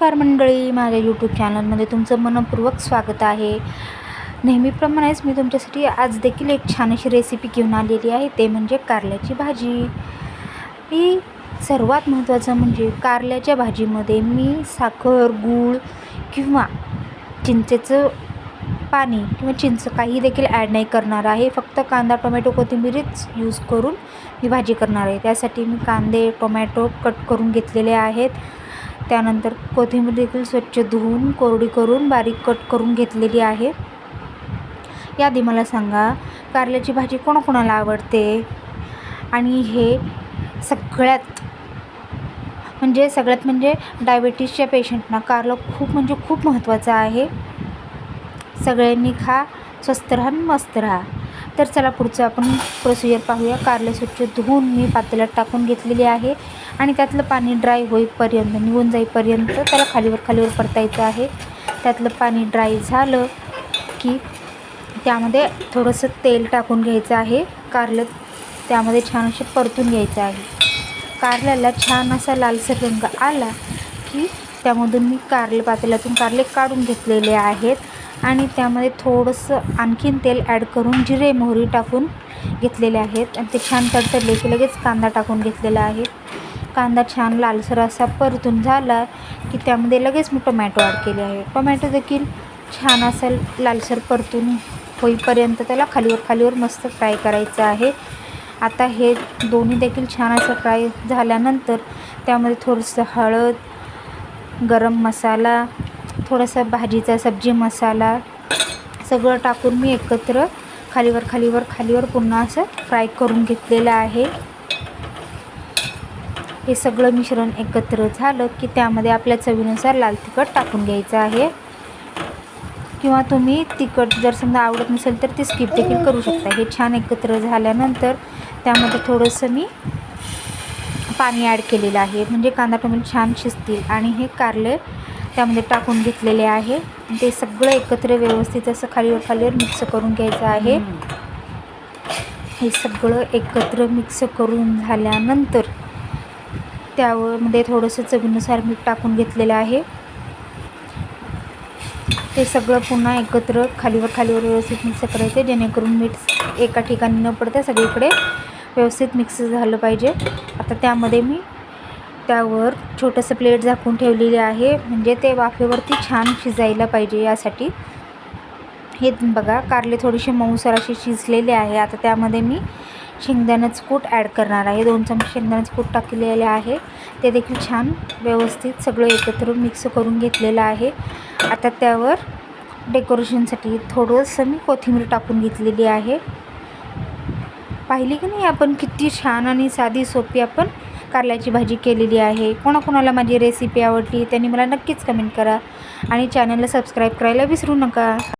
नमस्कार मंडळी माझ्या यूट्यूब चॅनलमध्ये तुमचं मनपूर्वक स्वागत आहे. नेहमीप्रमाणेच मी तुमच्यासाठी आज देखील एक छान अशी रेसिपी घेऊन आलेली आहे ते म्हणजे कारल्याची भाजी. ही सर्वात महत्त्वाचं म्हणजे कारल्याच्या भाजीमध्ये मी साखर गूळ किंवा चिंचेचं पाणी किंवा चिंच काही देखील ॲड नाही करणार आहे. फक्त कांदा टोमॅटो कोथिंबीरच यूज करून मी भाजी करणार आहे. त्यासाठी मी कांदे टोमॅटो कट करून घेतलेले आहेत. त्यानंतर कोथिंबीर देखील स्वच्छ धुवून कोरडी करून बारीक कट करून घेतलेली आहे. यादी मला सांगा कारल्याची भाजी कोणाकोणाला आवडते? आणि हे सगळ्यात म्हणजे सगळ्यात म्हणजे डायबेटीसच्या पेशंटना कारलं खूप म्हणजे खूप महत्त्वाचं आहे. सगळ्यांनी खा स्वस्त राहा मस्त राहा. तर चला पुढचं आपण प्रोसिजर पाहूया. कारले स्वच्छ धुवून मी पातेल्यात टाकून घेतलेली आहे. आणि त्यातलं पाणी ड्राय होईपर्यंत निघून जाईपर्यंत त्याला खालीवर खालीवर परतायचं आहे. त्यातलं पाणी ड्राय झालं की त्यामध्ये थोडंसं तेल टाकून घ्यायचं आहे. कारलं त्यामध्ये छान असे परतून घ्यायचं आहे. कारल्याला छान असा लालसर रंग आला की त्यामधून मी कारले पातेल्यातून कारले काढून घेतलेले आहेत. आणि त्यामध्ये थोडंसं आणखीन तेल ॲड करून जिरे मोहरी टाकून घेतलेले आहेत. आणि ते छान तडतडले की लगेच कांदा टाकून घेतलेला आहे. कांदा छान लालसर असा परतून झाला की त्यामध्ये लगेच मी टोमॅटो ॲड केले आहे. टोमॅटो देखील छान असं लालसर परतून होईपर्यंत त्याला खालीवर खालीवर मस्त फ्राय करायचं आहे. आता हे दोन्ही देखील छान असं फ्राय झाल्यानंतर त्यामध्ये थोडंसं हळद गरम मसाला थोडासा भाजीचा सब्जी मसाला सगळं टाकून मी एकत्र खालीवर खालीवर खालीवर पुन्हा असं फ्राय करून घेतलेलं आहे. हे सगळं मिश्रण एकत्र झालं की त्यामध्ये आपल्या चवीनुसार लाल तिखट टाकून घ्यायचं आहे. किंवा तुम्ही तिखट जर समजा आवडत नसेल तर ते स्किप देखील करू शकता. हे छान एकत्र झाल्यानंतर त्यामध्ये थोडंसं मी पाणी ॲड केलेलं आहे. म्हणजे कांदा टोमॅटो छान शिजतील आणि हे कारले त्यामध्ये टाकून घेतलेले आहे. ते सगळं एकत्र व्यवस्थित असं खालीवर खालीवर मिक्स करून घ्यायचं आहे. हे सगळं एकत्र मिक्स करून झाल्यानंतर त्यामध्ये थोडंसं चवीनुसार मीठ टाकून घेतलेलं आहे. ते सगळं पुन्हा एकत्र खालीवर खालीवर व्यवस्थित मिक्स करायचे जेणेकरून मीठ एका ठिकाणी न पडता सगळीकडे व्यवस्थित मिक्स झालं पाहिजे. आता त्यामध्ये मी त्यावर छोटंसं प्लेट झाकून ठेवलेली आहे. म्हणजे ते वाफेवरती छान शिजायला पाहिजे यासाठी. हे बघा कारले थोडेसे मऊसर असे शिजलेले आहे. आता त्यामध्ये मी शेंगदाण्याचं कूट ॲड करणार आहे. दोन चमचे शेंगदाण्याचं कूट टाकलेले आहे. ते देखील छान व्यवस्थित सगळं एकत्र मिक्स करून घेतलेलं आहे. आता त्यावर डेकोरेशनसाठी थोडंसं मी कोथिंबीर टाकून घेतलेली आहे. पाहिली की नाही आपण? किती छान आणि साधी सोपी आपण कारल्याची भाजी केलेली आहे. कोणाकोणाला माझी रेसिपी आवडली त्यांनी मला नक्कीच कमेंट करा. आणि चॅनलला सबस्क्राईब करायला विसरू नका.